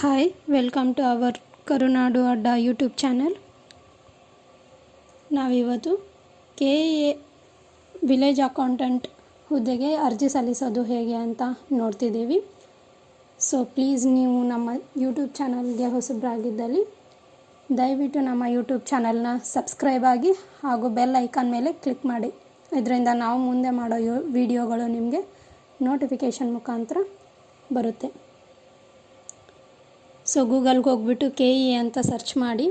Hi welcome to our Karunadu Adda YouTube channel ನಾವಿವತ್ತು K A village accountant ಹುದ್ದೆಗೆ ಅರ್ಜಿ ಸಲ್ಲಿಸೋದು ಹೇಗೆ ಅಂತ ನೋಡ್ತಿದ್ದೀವಿ. ಸೊ ಪ್ಲೀಸ್ ನೀವು ನಮ್ಮ ಯೂಟ್ಯೂಬ್ ಚಾನಲ್ಗೆ ಹೊಸಬ್ರಾಗಿದ್ದಲ್ಲಿ, ದಯವಿಟ್ಟು ನಮ್ಮ ಯೂಟ್ಯೂಬ್ ಚಾನಲ್ನ ಸಬ್ಸ್ಕ್ರೈಬ್ ಆಗಿ ಹಾಗೂ ಬೆಲ್ ಐಕಾನ್ ಮೇಲೆ ಕ್ಲಿಕ್ ಮಾಡಿ. ಇದರಿಂದ ನಾವು ಮುಂದೆ ಮಾಡೋ ವಿಡಿಯೋಗಳು ನಿಮಗೆ ನೋಟಿಫಿಕೇಷನ್ ಮುಖಾಂತರ ಬರುತ್ತೆ. ಸೊ ಗೂಗಲ್ಗೆ ಹೋಗ್ಬಿಟ್ಟು ಕೆ ಇ ಅಂತ ಸರ್ಚ್ ಮಾಡಿ.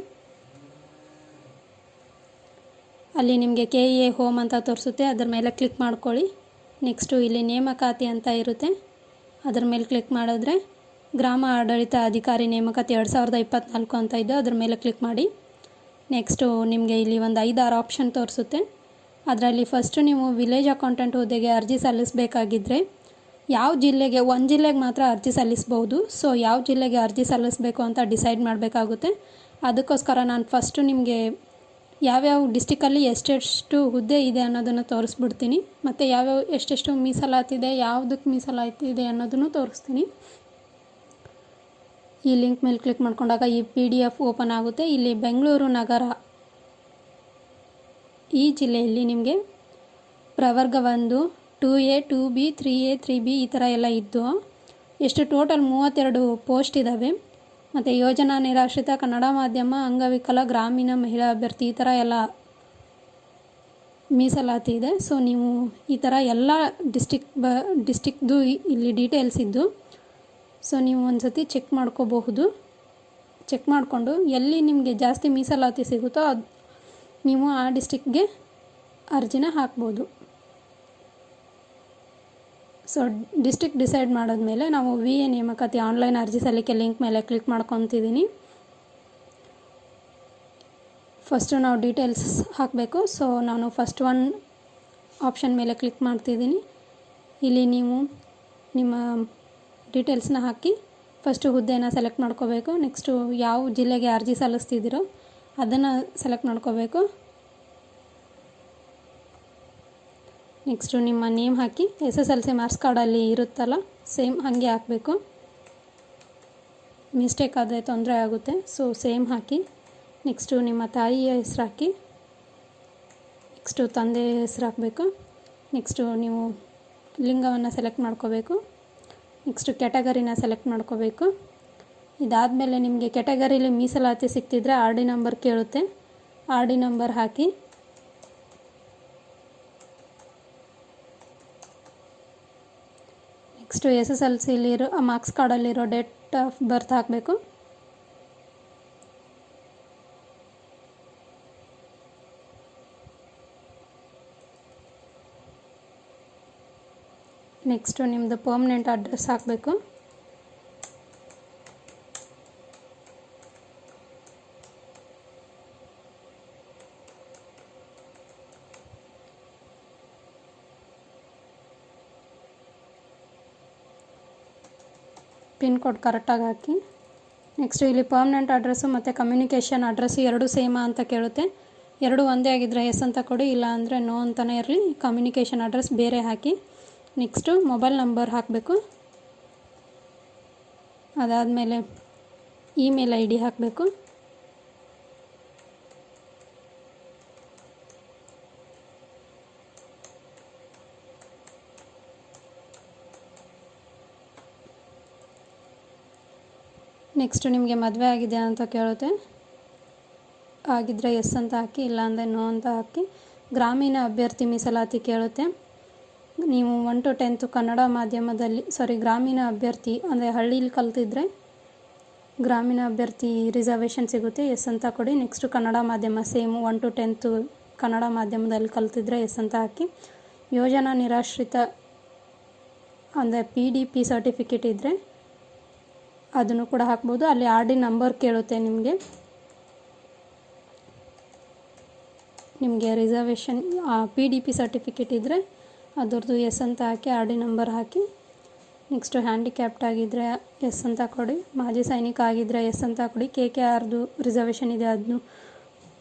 ಅಲ್ಲಿ ನಿಮಗೆ ಕೆ ಇ ಎ ಹೋಮ್ ಅಂತ ತೋರಿಸುತ್ತೆ. ಅದ್ರ ಮೇಲೆ ಕ್ಲಿಕ್ ಮಾಡ್ಕೊಳ್ಳಿ. ನೆಕ್ಸ್ಟು ಇಲ್ಲಿ ನೇಮಕಾತಿ ಅಂತ ಇರುತ್ತೆ. ಅದ್ರ ಮೇಲೆ ಕ್ಲಿಕ್ ಮಾಡಿದ್ರೆ ಗ್ರಾಮ ಆಡಳಿತ ಅಧಿಕಾರಿ ನೇಮಕಾತಿ ಎರಡು ಸಾವಿರದ ಇಪ್ಪತ್ತ್ನಾಲ್ಕು ಅಂತ ಇದೆ. ಅದ್ರ ಮೇಲೆ ಕ್ಲಿಕ್ ಮಾಡಿ. ನೆಕ್ಸ್ಟು ನಿಮಗೆ ಇಲ್ಲಿ ಒಂದು ಐದಾರು ಆಪ್ಷನ್ ತೋರಿಸುತ್ತೆ. ಅದರಲ್ಲಿ ಫಸ್ಟು ನೀವು ವಿಲೇಜ್ ಅಕೌಂಟೆಂಟ್ ಹುದ್ದೆಗೆ ಅರ್ಜಿ ಸಲ್ಲಿಸಬೇಕಾಗಿದ್ದರೆ ಯಾವ ಜಿಲ್ಲೆಗೆ, ಒಂದು ಜಿಲ್ಲೆಗೆ ಮಾತ್ರ ಅರ್ಜಿ ಸಲ್ಲಿಸ್ಬೋದು. ಸೊ ಯಾವ ಜಿಲ್ಲೆಗೆ ಅರ್ಜಿ ಸಲ್ಲಿಸಬೇಕು ಅಂತ ಡಿಸೈಡ್ ಮಾಡಬೇಕಾಗುತ್ತೆ. ಅದಕ್ಕೋಸ್ಕರ ನಾನು ಫಸ್ಟು ನಿಮಗೆ ಯಾವ್ಯಾವ ಡಿಸ್ಟಿಕಲ್ಲಿ ಎಷ್ಟೆಷ್ಟು ಹುದ್ದೆ ಇದೆ ಅನ್ನೋದನ್ನು ತೋರಿಸ್ಬಿಡ್ತೀನಿ. ಮತ್ತು ಯಾವ್ಯಾವ ಎಷ್ಟೆಷ್ಟು ಮೀಸಲಾತಿದೆ ಯಾವುದಕ್ಕೆ ಮೀಸಲಾತಿದೆ ಅನ್ನೋದನ್ನು ತೋರಿಸ್ತೀನಿ. ಈ ಲಿಂಕ್ ಮೇಲೆ ಕ್ಲಿಕ್ ಮಾಡ್ಕೊಂಡಾಗ ಈ ಪಿ ಡಿ ಎಫ್ ಓಪನ್ ಆಗುತ್ತೆ. ಇಲ್ಲಿ ಬೆಂಗಳೂರು ನಗರ ಈ ಜಿಲ್ಲೆಯಲ್ಲಿ ನಿಮಗೆ ಪ್ರವರ್ಗ ಒಂದು two A, two B, three A, three B ಈ ಥರ ಎಲ್ಲ ಇದ್ದು ಎಷ್ಟು ಟೋಟಲ್ ಮೂವತ್ತೆರಡು ಪೋಸ್ಟ್ ಇದ್ದಾವೆ. ಮತ್ತು ಯೋಜನಾ ನಿರಾಶ್ರಿತ ಕನ್ನಡ ಮಾಧ್ಯಮ, ಅಂಗವಿಕಲ, ಗ್ರಾಮೀಣ ಮಹಿಳಾ ಅಭ್ಯರ್ಥಿ ಈ ಥರ ಎಲ್ಲ ಮೀಸಲಾತಿ ಇದೆ. ಸೊ ನೀವು ಈ ಥರ ಎಲ್ಲ ಡಿಸ್ಟಿಕ್ ಬ ಡಿಸ್ಟಿಕ್ದು ಇಲ್ಲಿ ಡೀಟೇಲ್ಸ್ ಇದ್ದು ಸೊ ನೀವು ಒಂದು ಸತಿ ಚೆಕ್ ಮಾಡ್ಕೋಬಹುದು. ಚೆಕ್ ಮಾಡಿಕೊಂಡು ಎಲ್ಲಿ ನಿಮಗೆ ಜಾಸ್ತಿ ಮೀಸಲಾತಿ ಸಿಗುತ್ತೋ ಅದು, ನೀವು ಆ ಡಿಸ್ಟಿಕ್ಗೆ ಅರ್ಜಿನ ಹಾಕ್ಬೋದು. ಸೊ ಡಿಸ್ಟಿಕ್ ಡಿಸೈಡ್ ಮಾಡಿದ್ಮೇಲೆ ನಾವು ವಿ ಎ ನೇಮಕಾತಿ ಆನ್ಲೈನ್ ಅರ್ಜಿ ಸಲ್ಲಿಕೆ ಲಿಂಕ್ ಮೇಲೆ ಕ್ಲಿಕ್ ಮಾಡ್ಕೊತಿದ್ದೀನಿ ಫಸ್ಟು ನಾವು ಡೀಟೇಲ್ಸ್ ಹಾಕಬೇಕು. ಸೊ ನಾನು ಫಸ್ಟ್ ಒನ್ ಆಪ್ಷನ್ ಮೇಲೆ ಕ್ಲಿಕ್ ಮಾಡ್ತಿದ್ದೀನಿ ಇಲ್ಲಿ ನೀವು ನಿಮ್ಮ ಡೀಟೇಲ್ಸ್ನ ಹಾಕಿ ಫಸ್ಟು ಹುದ್ದೆನ ಸೆಲೆಕ್ಟ್ ಮಾಡ್ಕೋಬೇಕು. ನೆಕ್ಸ್ಟು ಯಾವ ಜಿಲ್ಲೆಗೆ ಅರ್ಜಿ ಸಲ್ಲಿಸ್ತಿದ್ದೀರೋ ಅದನ್ನು ಸೆಲೆಕ್ಟ್ ಮಾಡ್ಕೋಬೇಕು. ನೆಕ್ಸ್ಟು ನಿಮ್ಮ ನೇಮ್ ಹಾಕಿ S S L C marks ಕಾರ್ಡಲ್ಲಿ ಇರುತ್ತಲ್ಲ ಸೇಮ್ ಹಾಗೆ ಹಾಕಬೇಕು. ಮಿಸ್ಟೇಕ್ ಆದರೆ ತೊಂದರೆ ಆಗುತ್ತೆ ಸೊ ಸೇಮ್ ಹಾಕಿ. ನೆಕ್ಸ್ಟು ನಿಮ್ಮ ತಾಯಿಯ ಹೆಸ್ರು ಹಾಕಿ. ನೆಕ್ಸ್ಟು ತಂದೆ ಹೆಸ್ರು ಹಾಕಬೇಕು. ನೆಕ್ಸ್ಟು ನೀವು ಲಿಂಗವನ್ನು ಸೆಲೆಕ್ಟ್ ಮಾಡ್ಕೋಬೇಕು. ನೆಕ್ಸ್ಟು ಕ್ಯಾಟಗರಿನ ಸೆಲೆಕ್ಟ್ ಮಾಡ್ಕೋಬೇಕು. ಇದಾದಮೇಲೆ ನಿಮಗೆ ಕ್ಯಾಟಗರಿಲಿ ಮೀಸಲಾತಿ ಸಿಕ್ತಿದ್ರೆ ಆರ್ ಡಿ ನಂಬರ್ ಕೇಳುತ್ತೆ. ಆರ್ ಡಿ ನಂಬರ್ ಹಾಕಿ. ನೆಕ್ಸ್ಟು ಎಸ್ ಎಸ್ ಎಲ್ ಸಿಲಿರೋ ಮಾರ್ಕ್ಸ್ ಕಾರ್ಡಲ್ಲಿರೋ ಡೇಟ್ ಆಫ್ ಬರ್ತ್ ಹಾಕಬೇಕು. ನೆಕ್ಸ್ಟು ನಿಮ್ಮದು ಪರ್ಮನೆಂಟ್ ಅಡ್ರೆಸ್ ಹಾಕಬೇಕು. ಪಿನ್ ಕೋಡ್ ಕರೆಕ್ಟಾಗಿ ಹಾಕಿ. ನೆಕ್ಸ್ಟ್ ಇಲ್ಲಿ ಪರ್ಮನೆಂಟ್ ಅಡ್ರೆಸ್ಸು ಮತ್ತು ಕಮ್ಯುನಿಕೇಷನ್ ಅಡ್ರೆಸ್ಸು ಎರಡೂ ಸೇಮಾ ಅಂತ ಕೇಳುತ್ತೆ. ಎರಡು ಒಂದೇ ಆಗಿದ್ದರೆ ಎಸ್ ಅಂತ ಕೊಡಿ, ಇಲ್ಲ ಅಂದರೆ ನೋ ಅಂತಲೇ ಇರಲಿ. ಕಮ್ಯುನಿಕೇಷನ್ ಅಡ್ರೆಸ್ ಬೇರೆ ಹಾಕಿ. ನೆಕ್ಸ್ಟು ಮೊಬೈಲ್ ನಂಬರ್ ಹಾಕಬೇಕು. ಅದಾದಮೇಲೆ ಇಮೇಲ್ ಐ ಡಿ ಹಾಕಬೇಕು. ನೆಕ್ಸ್ಟು ನಿಮಗೆ ಮದುವೆ ಆಗಿದೆ ಅಂತ ಕೇಳುತ್ತೆ. ಆಗಿದ್ದರೆ ಎಸ್ ಅಂತ ಹಾಕಿ ಇಲ್ಲಾಂದರೆ ನೋ ಅಂತ ಹಾಕಿ. ಗ್ರಾಮೀಣ ಅಭ್ಯರ್ಥಿ ಮೀಸಲಾತಿ ಕೇಳುತ್ತೆ. ನೀವು ಒನ್ ಟು ಟೆಂತು ಕನ್ನಡ ಮಾಧ್ಯಮದಲ್ಲಿ ಸಾರಿ ಗ್ರಾಮೀಣ ಅಭ್ಯರ್ಥಿ, ಅಂದರೆ ಹಳ್ಳೀಲಿ ಕಲ್ತಿದ್ರೆ ಗ್ರಾಮೀಣ ಅಭ್ಯರ್ಥಿ ರಿಸರ್ವೇಷನ್ ಸಿಗುತ್ತೆ. ಎಸ್ ಅಂತ ಕೊಡಿ. ನೆಕ್ಸ್ಟು ಕನ್ನಡ ಮಾಧ್ಯಮ same one to tenth Kannada ಮಾಧ್ಯಮದಲ್ಲಿ ಕಲ್ತಿದ್ರೆ ಎಸ್ ಅಂತ ಹಾಕಿ. ಯೋಜನಾ ನಿರಾಶ್ರಿತ, ಅಂದರೆ ಪಿ ಡಿ ಪಿ ಸರ್ಟಿಫಿಕೇಟ್ ಇದ್ದರೆ ಅದನ್ನು ಕೂಡ ಹಾಕ್ಬೋದು. ಅಲ್ಲಿ ಆರ್ ಡಿ ನಂಬರ್ ಕೇಳುತ್ತೆ ನಿಮಗೆ. ನಿಮಗೆ reservation P D P certificate ಇದ್ದರೆ ಅದರದ್ದು ಎಸ್ ಅಂತ ಹಾಕಿ, ಆರ್ ಡಿ ನಂಬರ್ ಹಾಕಿ. ನೆಕ್ಸ್ಟು ಹ್ಯಾಂಡಿಕ್ಯಾಪ್ಟ್ ಆಗಿದ್ದರೆ ಎಸ್ ಅಂತ ಕೊಡಿ. ಮಾಜಿ ಸೈನಿಕ ಆಗಿದ್ದರೆ ಎಸ್ ಅಂತ ಕೊಡಿ. ಕೆ ಕೆ ಆರ್ದು ರಿಸರ್ವೇಷನ್ ಇದೆ ಅದನ್ನು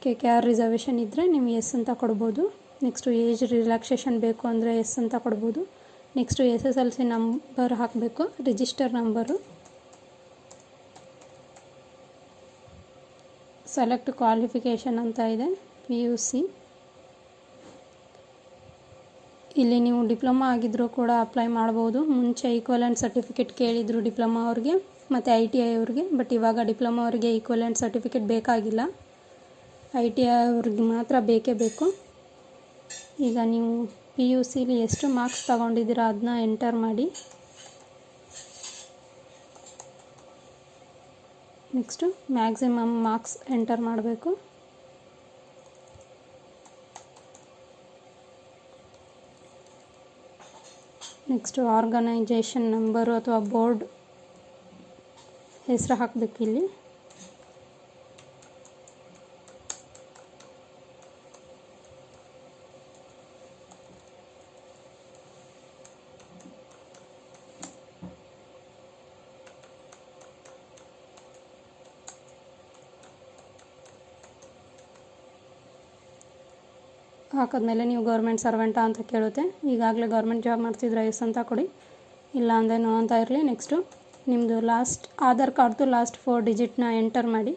ಕೆ ಕೆ ಆರ್ ರಿಸರ್ವೇಷನ್ ಇದ್ದರೆ ನೀವು ಎಸ್ ಅಂತ ಕೊಡ್ಬೋದು. ನೆಕ್ಸ್ಟು ಏಜ್ ರಿಲ್ಯಾಕ್ಸೇಷನ್ ಬೇಕು ಅಂದರೆ ಎಸ್ ಅಂತ ಕೊಡ್ಬೋದು. Next S S L C number ಹಾಕಬೇಕು ರಿಜಿಸ್ಟರ್ ನಂಬರು ಸೆಲೆಕ್ಟ್ ಕ್ವಾಲಿಫಿಕೇಷನ್ ಅಂತ ಇದೆ ಪಿ ಯು ಸಿ ಇಲ್ಲಿ ನೀವು ಡಿಪ್ಲೊಮಾ ಆಗಿದ್ದರೂ ಕೂಡ ಅಪ್ಲೈ ಮಾಡ್ಬೋದು. ಮುಂಚೆ ಈಕ್ವಲೆಂಟ್ ಸರ್ಟಿಫಿಕೇಟ್ ಕೇಳಿದರು ಡಿಪ್ಲೊಮಾ ಅವ್ರಿಗೆ, ಮತ್ತು ಐ ಟಿ ಐ ಅವ್ರಿಗೆ ಬಟ್ ಇವಾಗ ಡಿಪ್ಲೊಮಾ ಅವ್ರಿಗೆ ಈಕ್ವಲೆಂಟ್ ಸರ್ಟಿಫಿಕೇಟ್ ಬೇಕಾಗಿಲ್ಲ. ಐ ಟಿ ಐ ಅವ್ರಿಗೆ ಮಾತ್ರ ಬೇಕೇ ಬೇಕು. ಈಗ ನೀವು ಪಿ ಯು ಸಿಲಿ ಎಷ್ಟು ಮಾರ್ಕ್ಸ್ ತಗೊಂಡಿದ್ದೀರಾ ಅದನ್ನ ಎಂಟರ್ ಮಾಡಿ. ನೆಕ್ಸ್ಟು ಮ್ಯಾಕ್ಸಿಮಮ್ ಮಾರ್ಕ್ಸ್ ಎಂಟರ್ ಮಾಡಬೇಕು. ನೆಕ್ಸ್ಟು ಆರ್ಗನೈಜೇಷನ್ ನಂಬರು ಅಥವಾ ಬೋರ್ಡ್ ಹೆಸರು ಹಾಕಬೇಕು ಇಲ್ಲಿ. ಹಾಕಿದ್ಮೇಲೆ ನೀವು ಗೌರ್ಮೆಂಟ್ ಸರ್ವೆಂಟಾ ಅಂತ ಕೇಳುತ್ತೆ. ಈಗಾಗಲೇ ಗೌರ್ಮೆಂಟ್ ಜಾಬ್ ಮಾಡ್ತಿದ್ರೆ ಎಸ್ ಅಂತ ಕೊಡಿ. ಇಲ್ಲ ಅಂದರೆ ನೋ ಅಂತ ಇರಲಿ. ನೆಕ್ಸ್ಟು ನಿಮ್ಮದು ಲಾಸ್ಟ್ ಆಧಾರ್ ಕಾರ್ಡ್ದು ಲಾಸ್ಟ್ ಫೋರ್ ಡಿಜಿಟ್ನ ಎಂಟರ್ ಮಾಡಿ.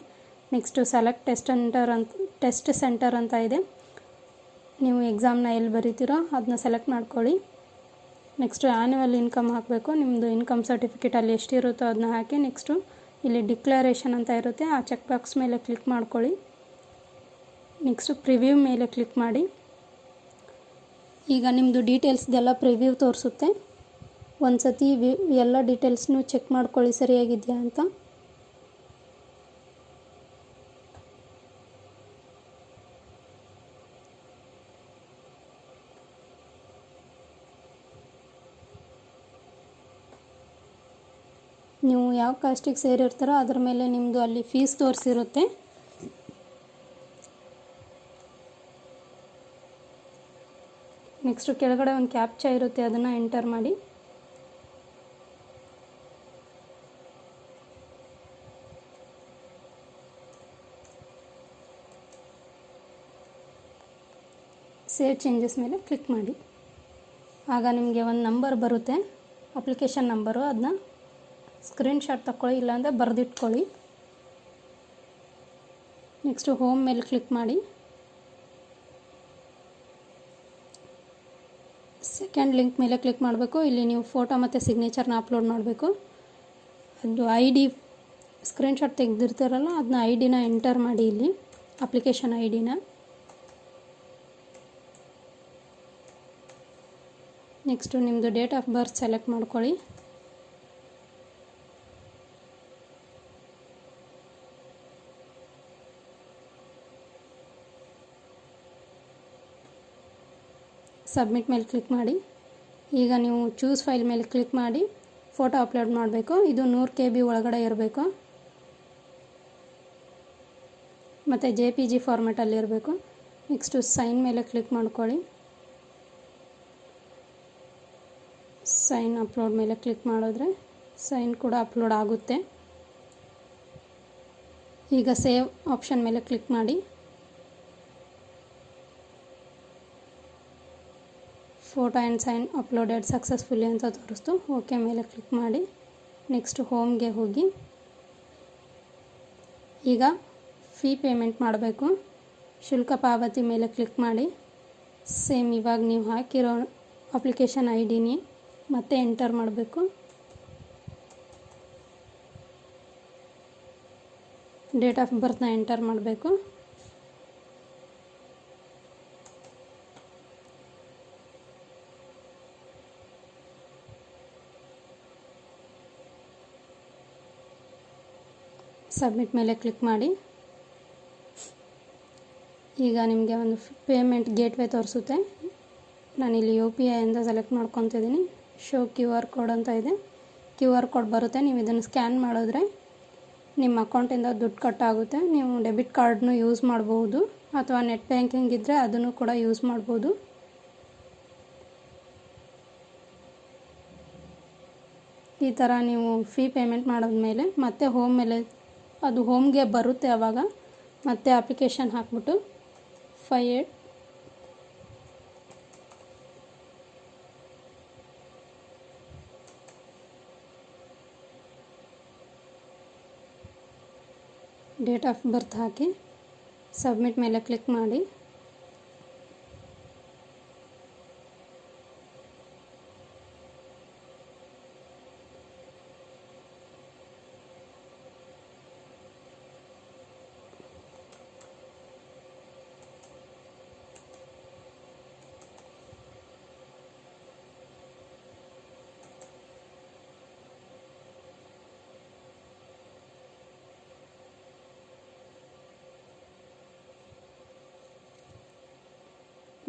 ನೆಕ್ಸ್ಟು ಸೆಲೆಕ್ಟ್ ಟೆಸ್ಟ್ ಎಂಟರ್ ಅಂತ ಟೆಸ್ಟ್ ಸೆಂಟರ್ ಅಂತ ಇದೆ. ನೀವು ಎಕ್ಸಾಮ್ನ ಎಲ್ಲಿ ಬರೀತೀರೋ ಅದನ್ನ ಸೆಲೆಕ್ಟ್ ಮಾಡ್ಕೊಳ್ಳಿ. ನೆಕ್ಸ್ಟು ಆ್ಯನ್ಯುವಲ್ ಇನ್ಕಮ್ ಹಾಕಬೇಕು. ನಿಮ್ಮದು ಇನ್ಕಮ್ ಸರ್ಟಿಫಿಕೇಟ್ ಅಲ್ಲಿ ಎಷ್ಟಿರುತ್ತೋ ಅದನ್ನ ಹಾಕಿ ನೆಕ್ಸ್ಟು ಇಲ್ಲಿ ಡಿಕ್ಲರೇಷನ್ ಅಂತ ಇರುತ್ತೆ. ಆ ಚೆಕ್ ಬಾಕ್ಸ್ ಮೇಲೆ ಕ್ಲಿಕ್ ಮಾಡ್ಕೊಳ್ಳಿ. ನೆಕ್ಸ್ಟು ಪ್ರಿವ್ಯೂ ಮೇಲೆ ಕ್ಲಿಕ್ ಮಾಡಿ. ಈಗ ನಿಮ್ಮದು ಡೀಟೇಲ್ಸ್ದೆಲ್ಲ ಪ್ರಿವ್ಯೂ ತೋರಿಸುತ್ತೆ. ಒಂದು ಸತಿ ಎಲ್ಲ ಡೀಟೇಲ್ಸ್ನೂ ಚೆಕ್ ಮಾಡ್ಕೊಳ್ಳಿ, ಸರಿಯಾಗಿದೆಯಾ ಅಂತ. ನೀವು ಯಾವ ಕಾಸ್ಟಿಗೆ ಸೇರಿರ್ತಾರೋ ಅದ್ರ ಮೇಲೆ ನಿಮ್ಮದು ಅಲ್ಲಿ ಫೀಸ್ ತೋರಿಸಿರುತ್ತೆ. ನೆಕ್ಸ್ಟು ಕೆಳಗಡೆ ಒಂದು ಕ್ಯಾಪ್ಚಾ ಇರುತ್ತೆ, ಅದನ್ನು ಎಂಟರ್ ಮಾಡಿ. ಸೇವ್ ಚೇಂಜಸ್ ಮೇಲೆ ಕ್ಲಿಕ್ ಮಾಡಿ. ಆಗ ನಿಮಗೆ ಒಂದು ನಂಬರ್ ಬರುತ್ತೆ ಅಪ್ಲಿಕೇಶನ್ ನಂಬರು ಅದನ್ನ ಸ್ಕ್ರೀನ್ಶಾಟ್ ತಗೊಳ್ಳಿ ಇಲ್ಲಾಂದರೆ ಬರೆದಿಟ್ಕೊಳ್ಳಿ. ನೆಕ್ಸ್ಟು ಹೋಮ್ ಮೇಲೆ ಕ್ಲಿಕ್ ಮಾಡಿ. ಸೆಕೆಂಡ್ ಲಿಂಕ್ ಮೇಲೆ ಕ್ಲಿಕ್ ಮಾಡಬೇಕು. ಇಲ್ಲಿ ನೀವು ಫೋಟೋ ಮತ್ತು ಸಿಗ್ನೇಚರ್ನ ಅಪ್ಲೋಡ್ ಮಾಡಬೇಕು. ಅದು ಐ ಡಿ ಸ್ಕ್ರೀನ್ಶಾಟ್ ತೆಗೆದಿರ್ತಾರಲ್ಲ ಅದನ್ನ ಐ ಡಿನ ಎಂಟರ್ ಮಾಡಿ ಇಲ್ಲಿ ಅಪ್ಲಿಕೇಶನ್ ಐ ಡಿನ ನೆಕ್ಸ್ಟು ನಿಮ್ಮದು ಡೇಟ್ ಆಫ್ ಬರ್ತ್ ಸೆಲೆಕ್ಟ್ ಮಾಡ್ಕೊಳ್ಳಿ. ಸಬ್ಮಿಟ್ ಮೇಲೆ ಕ್ಲಿಕ್ ಮಾಡಿ. ಈಗ ನೀವು ಚೂಸ್ ಫೈಲ್ ಮೇಲೆ ಕ್ಲಿಕ್ ಮಾಡಿ. ಫೋಟೋ ಅಪ್ಲೋಡ್ ಮಾಡಬೇಕು. ಇದು ನೂರು ಕೆ ಬಿ ಒಳಗಡೆ ಇರಬೇಕು. ಮತ್ತು ಜೆ ಪಿ ಜಿ ಫಾರ್ಮ್ಯಾಟಲ್ಲಿ ಇರಬೇಕು. ನೆಕ್ಸ್ಟು ಸೈನ್ ಮೇಲೆ ಕ್ಲಿಕ್ ಮಾಡ್ಕೊಳ್ಳಿ. ಸೈನ್ ಅಪ್ಲೋಡ್ ಮೇಲೆ ಕ್ಲಿಕ್ ಮಾಡಿದ್ರೆ ಸೈನ್ ಕೂಡ ಅಪ್ಲೋಡ್ ಆಗುತ್ತೆ. ಈಗ ಸೇವ್ ಆಪ್ಷನ್ ಮೇಲೆ ಕ್ಲಿಕ್ ಮಾಡಿ. Photo and sign uploaded successfully ಅಂತ ತೋರಿಸ್ತು. ಓಕೆ, ಮೇಲೆ ಕ್ಲಿಕ್ ಮಾಡಿ. ನೆಕ್ಸ್ಟ್ ಹೋಮ್ಗೆ ಹೋಗಿ. ಈಗ ಫೀ ಪೇಮೆಂಟ್ ಮಾಡಬೇಕು. ಶುಲ್ಕ ಪಾವತಿ ಮೇಲೆ ಕ್ಲಿಕ್ ಮಾಡಿ. ಸೇಮ್ ಇವಾಗ ನೀವು ಹಾಕಿರೋ ಅಪ್ಲಿಕೇಶನ್ ಐ ಡಿನಿ ಮತ್ತೆ ಎಂಟರ್ ಮಾಡಬೇಕು. ಡೇಟ್ ಆಫ್ ಬರ್ತ್ನ ಎಂಟರ್ ಮಾಡಬೇಕು. ಸಬ್ಮಿಟ್ ಮೇಲೆ ಕ್ಲಿಕ್ ಮಾಡಿ. ಈಗ ನಿಮಗೆ ಒಂದು ಪೇಮೆಂಟ್ ಗೇಟ್ವೇ ತೋರಿಸುತ್ತೆ. ನಾನಿಲ್ಲಿ ಯು ಪಿ ಐ ಅಂತ ಸೆಲೆಕ್ಟ್ ಮಾಡ್ಕೊತಿದ್ದೀನಿ. ಶೋ ಕ್ಯೂ ಆರ್ ಕೋಡ್ ಅಂತ ಇದೆ. ಕ್ಯೂ ಆರ್ ಕೋಡ್ ಬರುತ್ತೆ. ನೀವು ಇದನ್ನು ಸ್ಕ್ಯಾನ್ ಮಾಡಿದ್ರೆ ನಿಮ್ಮ ಅಕೌಂಟಿಂದ ದುಡ್ಡು ಕಟ್ಟಾಗುತ್ತೆ ನೀವು ಡೆಬಿಟ್ ಕಾರ್ಡ್ನು ಯೂಸ್ ಮಾಡ್ಬೋದು. ಅಥವಾ ನೆಟ್ ಬ್ಯಾಂಕಿಂಗ್ ಇದ್ದರೆ ಅದನ್ನು ಕೂಡ ಯೂಸ್ ಮಾಡ್ಬೋದು. ಈ ಥರ ನೀವು ಫೀ ಪೇಮೆಂಟ್ ಮಾಡಿದ್ಮೇಲೆ ಮತ್ತೆ ಹೋಮ್ ಮೇಲೆ ಅದು ಹೋಮ್ಗೆ ಬರುತ್ತೆ ಆವಾಗ ಮತ್ತೆ ಅಪ್ಲಿಕೇಶನ್ ಹಾಕ್ಬಿಟ್ಟು five eight date of birth hockey submit ಮೇಲೆ ಕ್ಲಿಕ್ ಮಾಡಿ.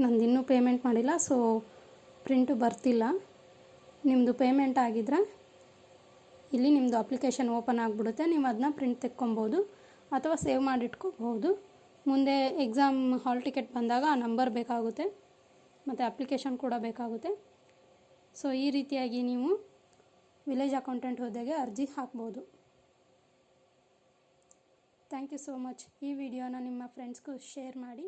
ನಂದು ಇನ್ನೂ ಪೇಮೆಂಟ್ ಮಾಡಿಲ್ಲ ಸೊ ಪ್ರಿಂಟು ಬರ್ತಿಲ್ಲ. ನಿಮ್ಮದು ಪೇಮೆಂಟ್ ಆಗಿದ್ರೆ ಇಲ್ಲಿ ನಿಮ್ಮದು ಅಪ್ಲಿಕೇಶನ್ ಓಪನ್ ಆಗಿಬಿಡುತ್ತೆ, ನೀವು ಅದನ್ನ ಪ್ರಿಂಟ್ ತೆಕ್ಕೊಬೋದು ಅಥವಾ ಸೇವ್ ಮಾಡಿಟ್ಕೋಬಹುದು. ಮುಂದೆ ಎಕ್ಸಾಮ್ ಹಾಲ್ ಟಿಕೆಟ್ ಬಂದಾಗ ಆ ನಂಬರ್ ಬೇಕಾಗುತ್ತೆ, ಮತ್ತು ಅಪ್ಲಿಕೇಶನ್ ಕೂಡ ಬೇಕಾಗುತ್ತೆ. ಸೊ ಈ ರೀತಿಯಾಗಿ ನೀವು ವಿಲೇಜ್ ಅಕೌಂಟೆಂಟ್ ಹುದ್ದೆಗೆ ಅರ್ಜಿ ಹಾಕ್ಬೋದು. ಥ್ಯಾಂಕ್ ಯು ಸೋ ಮಚ್ ಈ ವಿಡಿಯೋನ ನಿಮ್ಮ ಫ್ರೆಂಡ್ಸ್ಗೂ ಶೇರ್ ಮಾಡಿ.